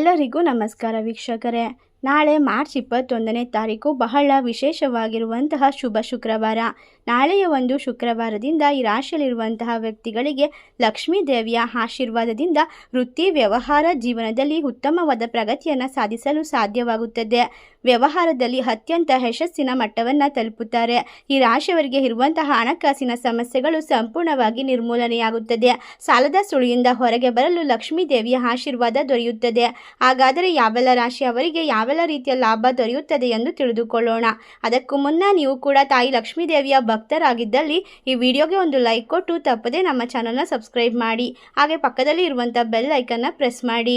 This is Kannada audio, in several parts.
ಎಲ್ಲರಿಗೂ ನಮಸ್ಕಾರ ವೀಕ್ಷಕರೇ. ನಾಳೆ ಮಾರ್ಚ್ ಇಪ್ಪತ್ತೊಂದನೇ ತಾರೀಕು ಬಹಳ ವಿಶೇಷವಾಗಿರುವಂತಹ ಶುಭ ಶುಕ್ರವಾರ. ನಾಳೆಯ ಒಂದು ಶುಕ್ರವಾರದಿಂದ ಈ ರಾಶಿಯಲ್ಲಿರುವಂತಹ ವ್ಯಕ್ತಿಗಳಿಗೆ ಲಕ್ಷ್ಮೀ ದೇವಿಯ ಆಶೀರ್ವಾದದಿಂದ ವೃತ್ತಿ, ವ್ಯವಹಾರ, ಜೀವನದಲ್ಲಿ ಉತ್ತಮವಾದ ಪ್ರಗತಿಯನ್ನು ಸಾಧಿಸಲು ಸಾಧ್ಯವಾಗುತ್ತದೆ. ವ್ಯವಹಾರದಲ್ಲಿ ಅತ್ಯಂತ ಯಶಸ್ಸಿನ ಮಟ್ಟವನ್ನು ತಲುಪುತ್ತಾರೆ. ಈ ರಾಶಿಯವರಿಗೆ ಇರುವಂತಹ ಹಣಕಾಸಿನ ಸಮಸ್ಯೆಗಳು ಸಂಪೂರ್ಣವಾಗಿ ನಿರ್ಮೂಲನೆಯಾಗುತ್ತದೆ. ಸಾಲದ ಸುಳಿಯಿಂದ ಹೊರಗೆ ಬರಲು ಲಕ್ಷ್ಮೀ ದೇವಿಯ ಆಶೀರ್ವಾದ ದೊರೆಯುತ್ತದೆ. ಹಾಗಾದರೆ ಯಾವೆಲ್ಲ ರಾಶಿಯವರಿಗೆ ಯಾವೆಲ್ಲ ರೀತಿಯ ಲಾಭ ದೊರೆಯುತ್ತದೆ ಎಂದು ತಿಳಿದುಕೊಳ್ಳೋಣ. ಅದಕ್ಕೂ ಮುನ್ನ ನೀವು ಕೂಡ ತಾಯಿ ಲಕ್ಷ್ಮೀ ದೇವಿಯ ಭಕ್ತರಾಗಿದ್ದಲ್ಲಿ ಈ ವಿಡಿಯೋಗೆ ಒಂದು ಲೈಕ್ ಕೊಟ್ಟು ತಪ್ಪದೆ ನಮ್ಮ ಚಾನಲ್ನ ಸಬ್ಸ್ಕ್ರೈಬ್ ಮಾಡಿ. ಹಾಗೆ ಪಕ್ಕದಲ್ಲಿ ಇರುವಂಥ ಬೆಲ್ ಐಕನ್ನ ಪ್ರೆಸ್ ಮಾಡಿ.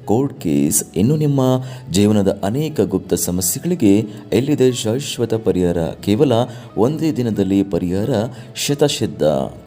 ಕೋರ್ಟ್ ಕೇಸ್ ಇನ್ನು ನಿಮ್ಮ ಜೀವನದ ಅನೇಕ ಗುಪ್ತ ಸಮಸ್ಯೆಗಳಿಗೆ ಎಲ್ಲಿದೆ ಶಾಶ್ವತ ಪರಿಹಾರ? ಕೇವಲ ಒಂದೇ ದಿನದಲ್ಲಿ ಪರಿಹಾರ? ಶತಸಿದ್ಧ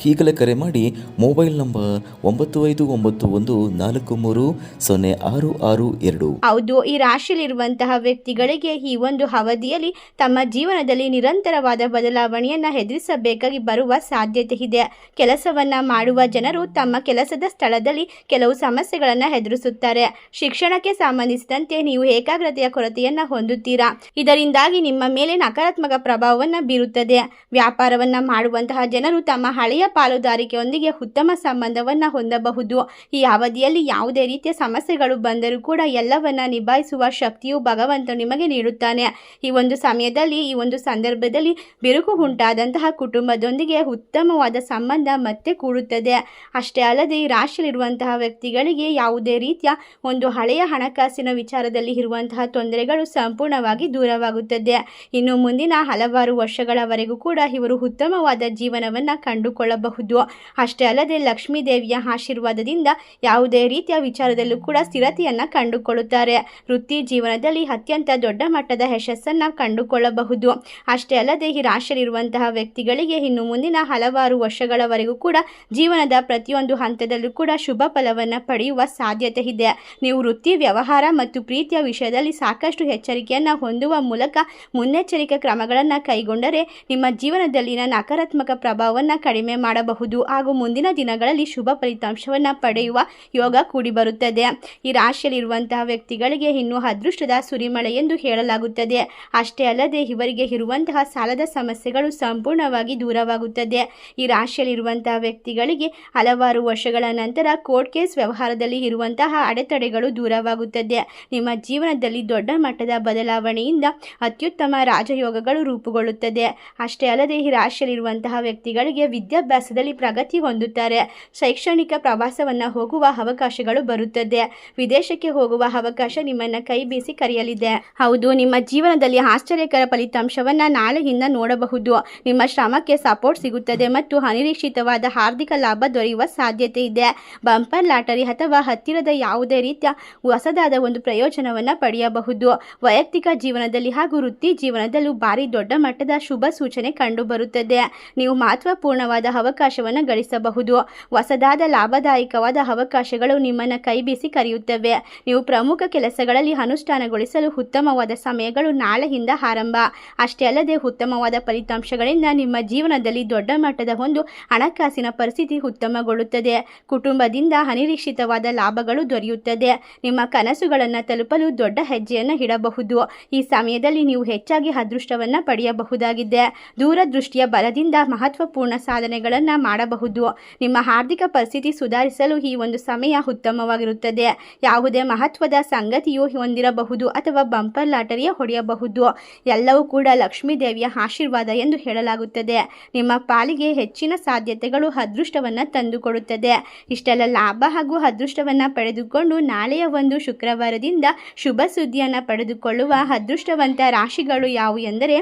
ಈಗಲೇ ಕರೆ ಮಾಡಿ ಮೊಬೈಲ್ ನಂಬರ್ ಒಂಬತ್ತು ಐದು ಒಂಬತ್ತು ಒಂದು ನಾಲ್ಕು ಮೂರು ಸೊನ್ನೆ ಆರು ಆರು ಎರಡು. ಹೌದು, ಈ ರಾಶಿಯಲ್ಲಿರುವಂತಹ ವ್ಯಕ್ತಿಗಳಿಗೆ ಈ ಒಂದು ಅವಧಿಯಲ್ಲಿ ತಮ್ಮ ಜೀವನದಲ್ಲಿ ನಿರಂತರವಾದ ಬದಲಾವಣೆಯನ್ನು ಎದುರಿಸಬೇಕಾಗಿ ಬರುವ ಸಾಧ್ಯತೆ ಇದೆ. ಕೆಲಸವನ್ನ ಮಾಡುವ ಜನರು ತಮ್ಮ ಕೆಲಸದ ಸ್ಥಳದಲ್ಲಿ ಕೆಲವು ಸಮಸ್ಯೆಗಳನ್ನು ಎದುರಿಸುತ್ತಾರೆ ಶಿಕ್ಷಣಕ್ಕೆ ಸಂಬಂಧಿಸಿದಂತೆ ನೀವು ಏಕಾಗ್ರತೆಯ ಕೊರತೆಯನ್ನು ಹೊಂದುತ್ತೀರಾ? ಇದರಿಂದಾಗಿ ನಿಮ್ಮ ಮೇಲೆ ನಕಾರಾತ್ಮಕ ಪ್ರಭಾವವನ್ನು ಬೀರುತ್ತದೆ. ವ್ಯಾಪಾರವನ್ನ ಮಾಡುವಂತಹ ಜನರು ತಮ್ಮ ಹಳೆಯ ಪಾಲುದಾರಿಕೆಯೊಂದಿಗೆ ಉತ್ತಮ ಸಂಬಂಧವನ್ನ ಹೊಂದಬಹುದು. ಈ ಅವಧಿಯಲ್ಲಿ ಯಾವುದೇ ರೀತಿಯ ಸಮಸ್ಯೆಗಳು ಬಂದರೂ ಕೂಡ ಎಲ್ಲವನ್ನ ನಿಭಾಯಿಸುವ ಶಕ್ತಿಯು ಭಗವಂತ ನಿಮಗೆ ನೀಡುತ್ತಾನೆ. ಈ ಒಂದು ಸಮಯದಲ್ಲಿ, ಈ ಒಂದು ಸಂದರ್ಭದಲ್ಲಿ ಬಿರುಕು ಉಂಟಾದಂತಹ ಕುಟುಂಬದೊಂದಿಗೆ ಉತ್ತಮವಾದ ಸಂಬಂಧ ಮತ್ತೆ ಕೂಡುತ್ತದೆ. ಅಷ್ಟೇ ಅಲ್ಲದೆ ಈ ರಾಶಿಯಲ್ಲಿರುವಂತಹ ವ್ಯಕ್ತಿಗಳಿಗೆ ಯಾವುದೇ ರೀತಿಯ ಒಂದು ಹಳೆಯ ಹಣಕಾಸಿನ ವಿಚಾರದಲ್ಲಿ ಇರುವಂತಹ ತೊಂದರೆಗಳು ಸಂಪೂರ್ಣವಾಗಿ ದೂರವಾಗುತ್ತದೆ. ಇನ್ನು ಮುಂದಿನ ಹಲವಾರು ವರ್ಷಗಳವರೆಗೂ ಕೂಡ ಇವರು ಉತ್ತಮವಾದ ಜೀವನವನ್ನು ಕಂಡುಕೊಳ್ಳಬಹುದು. ಅಷ್ಟೇ ಅಲ್ಲದೆ ಲಕ್ಷ್ಮೀ ದೇವಿಯ ಆಶೀರ್ವಾದದಿಂದ ಯಾವುದೇ ರೀತಿಯ ವಿಚಾರದಲ್ಲೂ ಕೂಡ ಸ್ಥಿರತೆಯನ್ನು ಕಂಡುಕೊಳ್ಳುತ್ತಾರೆ. ವೃತ್ತಿ ಜೀವನದಲ್ಲಿ ಅತ್ಯಂತ ದೊಡ್ಡ ಮಟ್ಟದ ಯಶಸ್ಸನ್ನು ಕಂಡುಕೊಳ್ಳಬಹುದು. ಅಷ್ಟೇ ಅಲ್ಲದೆ ಈ ರಾಶಿಯಲ್ಲಿರುವಂತಹ ವ್ಯಕ್ತಿಗಳಿಗೆ ಇನ್ನು ಮುಂದಿನ ಹಲವಾರು ವರ್ಷಗಳವರೆಗೂ ಕೂಡ ಜೀವನದ ಪ್ರತಿಯೊಂದು ಹಂತದಲ್ಲೂ ಕೂಡ ಶುಭ ಫಲವನ್ನು ಪಡೆಯುವ ಸಾಧ್ಯತೆ ಇದೆ. ವೃತ್ತಿ, ವ್ಯವಹಾರ ಮತ್ತು ಪ್ರೀತಿಯ ವಿಷಯದಲ್ಲಿ ಸಾಕಷ್ಟು ಎಚ್ಚರಿಕೆಯನ್ನು ಹೊಂದುವ ಮೂಲಕ ಮುನ್ನೆಚ್ಚರಿಕೆ ಕ್ರಮಗಳನ್ನು ಕೈಗೊಂಡರೆ ನಿಮ್ಮ ಜೀವನದಲ್ಲಿನ ನಕಾರಾತ್ಮಕ ಪ್ರಭಾವವನ್ನು ಕಡಿಮೆ ಮಾಡಬಹುದು ಹಾಗೂ ಮುಂದಿನ ದಿನಗಳಲ್ಲಿ ಶುಭ ಫಲಿತಾಂಶವನ್ನು ಪಡೆಯುವ ಯೋಗ ಕೂಡಿಬರುತ್ತದೆ ಈ ರಾಶಿಯಲ್ಲಿರುವಂತಹ ವ್ಯಕ್ತಿಗಳಿಗೆ ಇನ್ನೂ ಅದೃಷ್ಟದ ಸುರಿಮಳೆ ಎಂದು ಹೇಳಲಾಗುತ್ತದೆ. ಅಷ್ಟೇ ಅಲ್ಲದೆ ಇವರಿಗೆ ಇರುವಂತಹ ಸಾಲದ ಸಮಸ್ಯೆಗಳು ಸಂಪೂರ್ಣವಾಗಿ ದೂರವಾಗುತ್ತದೆ. ಈ ರಾಶಿಯಲ್ಲಿರುವಂತಹ ವ್ಯಕ್ತಿಗಳಿಗೆ ಹಲವಾರು ವರ್ಷಗಳ ನಂತರ ಕೋರ್ಟ್ ಕೇಸ್ ವ್ಯವಹಾರದಲ್ಲಿ ಇರುವಂತಹ ಅಡೆತಡೆಗಳು ದೂರವಾಗುತ್ತದೆ. ನಿಮ್ಮ ಜೀವನದಲ್ಲಿ ದೊಡ್ಡ ಮಟ್ಟದ ಬದಲಾವಣೆಯಿಂದ ಅತ್ಯುತ್ತಮ ರಾಜಯೋಗಗಳು ರೂಪುಗೊಳ್ಳುತ್ತದೆ. ಅಷ್ಟೇ ಅಲ್ಲದೆ ಈ ರಾಶಿಯಲ್ಲಿರುವಂತಹ ವ್ಯಕ್ತಿಗಳಿಗೆ ವಿದ್ಯಾಭ್ಯಾಸದಲ್ಲಿ ಪ್ರಗತಿ ಹೊಂದುತ್ತಾರೆ. ಶೈಕ್ಷಣಿಕ ಪ್ರವಾಸವನ್ನು ಹೋಗುವ ಅವಕಾಶಗಳು ಬರುತ್ತದೆ. ವಿದೇಶಕ್ಕೆ ಹೋಗುವ ಅವಕಾಶ ನಿಮ್ಮನ್ನು ಕೈ ಬೀಸಿ ಕರೆಯಲಿದೆ. ಹೌದು, ನಿಮ್ಮ ಜೀವನದಲ್ಲಿ ಆಶ್ಚರ್ಯಕರ ಫಲಿತಾಂಶವನ್ನು ನಾಳೆಯಿಂದ ನೋಡಬಹುದು. ನಿಮ್ಮ ಶ್ರಮಕ್ಕೆ ಸಪೋರ್ಟ್ ಸಿಗುತ್ತದೆ ಮತ್ತು ಅನಿರೀಕ್ಷಿತವಾದ ಆರ್ಥಿಕ ಲಾಭ ದೊರೆಯುವ ಸಾಧ್ಯತೆ ಇದೆ. ಬಂಪರ್ ಲಾಟರಿ ಅಥವಾ ಹತ್ತಿರದ ಯಾವುದೇ ರೀತಿಯ ಹೊಸದಾದ ಒಂದು ಪ್ರಯೋಜನವನ್ನು ಪಡೆಯಬಹುದು. ವೈಯಕ್ತಿಕ ಜೀವನದಲ್ಲಿ ಹಾಗೂ ವೃತ್ತಿ ಜೀವನದಲ್ಲೂ ಭಾರಿ ದೊಡ್ಡ ಮಟ್ಟದ ಶುಭ ಸೂಚನೆ ಕಂಡುಬರುತ್ತದೆ. ನೀವು ಮಹತ್ವಪೂರ್ಣವಾದ ಅವಕಾಶವನ್ನು ಗಳಿಸಬಹುದು. ಹೊಸದಾದ ಲಾಭದಾಯಕವಾದ ಅವಕಾಶಗಳು ನಿಮ್ಮನ್ನು ಕೈ ಬೀಸಿ ಕರೆಯುತ್ತವೆ. ನೀವು ಪ್ರಮುಖ ಕೆಲಸಗಳಲ್ಲಿ ಅನುಷ್ಠಾನಗೊಳಿಸಲು ಉತ್ತಮವಾದ ಸಮಯಗಳು ನಾಳೆಯಿಂದ ಆರಂಭ. ಅಷ್ಟೇ ಅಲ್ಲದೆ ಉತ್ತಮವಾದ ಫಲಿತಾಂಶಗಳಿಂದ ನಿಮ್ಮ ಜೀವನದಲ್ಲಿ ದೊಡ್ಡ ಮಟ್ಟದ ಒಂದು ಹಣಕಾಸಿನ ಪರಿಸ್ಥಿತಿ ಉತ್ತಮಗೊಳ್ಳುತ್ತದೆ. ಕುಟುಂಬದಿಂದ ಅನಿರೀಕ್ಷಿತವಾದ ಲಾಭಗಳು ದೊರೆಯುತ್ತದೆ. ನಿಮ್ಮ ಕನಸುಗಳನ್ನು ತಲುಪಲು ದೊಡ್ಡ ಹೆಜ್ಜೆಯನ್ನು ಇಡಬಹುದು. ಈ ಸಮಯದಲ್ಲಿ ನೀವು ಹೆಚ್ಚಾಗಿ ಅದೃಷ್ಟವನ್ನು ಪಡೆಯಬಹುದಾಗಿದೆ. ದೂರದೃಷ್ಟಿಯ ಬಲದಿಂದ ಮಹತ್ವಪೂರ್ಣ ಸಾಧನೆಗಳನ್ನು ಮಾಡಬಹುದು. ನಿಮ್ಮ ಆರ್ಥಿಕ ಪರಿಸ್ಥಿತಿ ಸುಧಾರಿಸಲು ಈ ಒಂದು ಸಮಯ ಉತ್ತಮವಾಗಿರುತ್ತದೆ. ಯಾವುದೇ ಮಹತ್ವದ ಸಂಗತಿಯು ಹೊಂದಿರಬಹುದು ಅಥವಾ ಬಂಪರ್ ಲಾಟರಿಯ ಹೊಡೆಯಬಹುದು. ಎಲ್ಲವೂ ಕೂಡ ಲಕ್ಷ್ಮೀ ದೇವಿಯ ಆಶೀರ್ವಾದ ಎಂದು ಹೇಳಲಾಗುತ್ತದೆ. ನಿಮ್ಮ ಪಾಲಿಗೆ ಹೆಚ್ಚಿನ ಸಾಧ್ಯತೆಗಳು ಅದೃಷ್ಟವನ್ನು ತಂದುಕೊಡುತ್ತದೆ. ಇಷ್ಟೆಲ್ಲ ಲಾಭ ಹಾಗೂ ಅದೃಷ್ಟವನ್ನು ಪಡೆದುಕೊಂಡು ನಾಳೆಯ ಒಂದು ಶುಕ್ರವಾರದಿಂದ ಶುಭ ಸುದ್ದಿಯನ್ನು ಪಡೆದುಕೊಳ್ಳುವ ಅದೃಷ್ಟವಂತ ರಾಶಿಗಳು ಯಾವುವು ಎಂದರೆ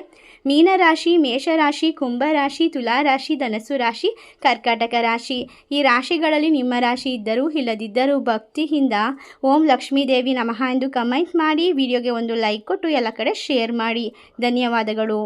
ಮೀನರಾಶಿ, ಮೇಷರಾಶಿ, ಕುಂಭರಾಶಿ, ತುಲಾರಾಶಿ, ಧನಸ್ಸು ರಾಶಿ, ಕರ್ಕಾಟಕ ರಾಶಿ. ಈ ರಾಶಿಗಳಲ್ಲಿ ನಿಮ್ಮ ರಾಶಿ ಇದ್ದರೂ ಇಲ್ಲದಿದ್ದರೂ ಭಕ್ತಿಯಿಂದ ಓಂ ಲಕ್ಷ್ಮೀ ದೇವಿ ನಮಃ ಎಂದು ಕಮೆಂಟ್ ಮಾಡಿ, ವಿಡಿಯೋಗೆ ಒಂದು ಲೈಕ್ ಕೊಟ್ಟು ಎಲ್ಲ ಕಡೆ ಶೇರ್ ಮಾಡಿ. ಧನ್ಯವಾದಗಳು.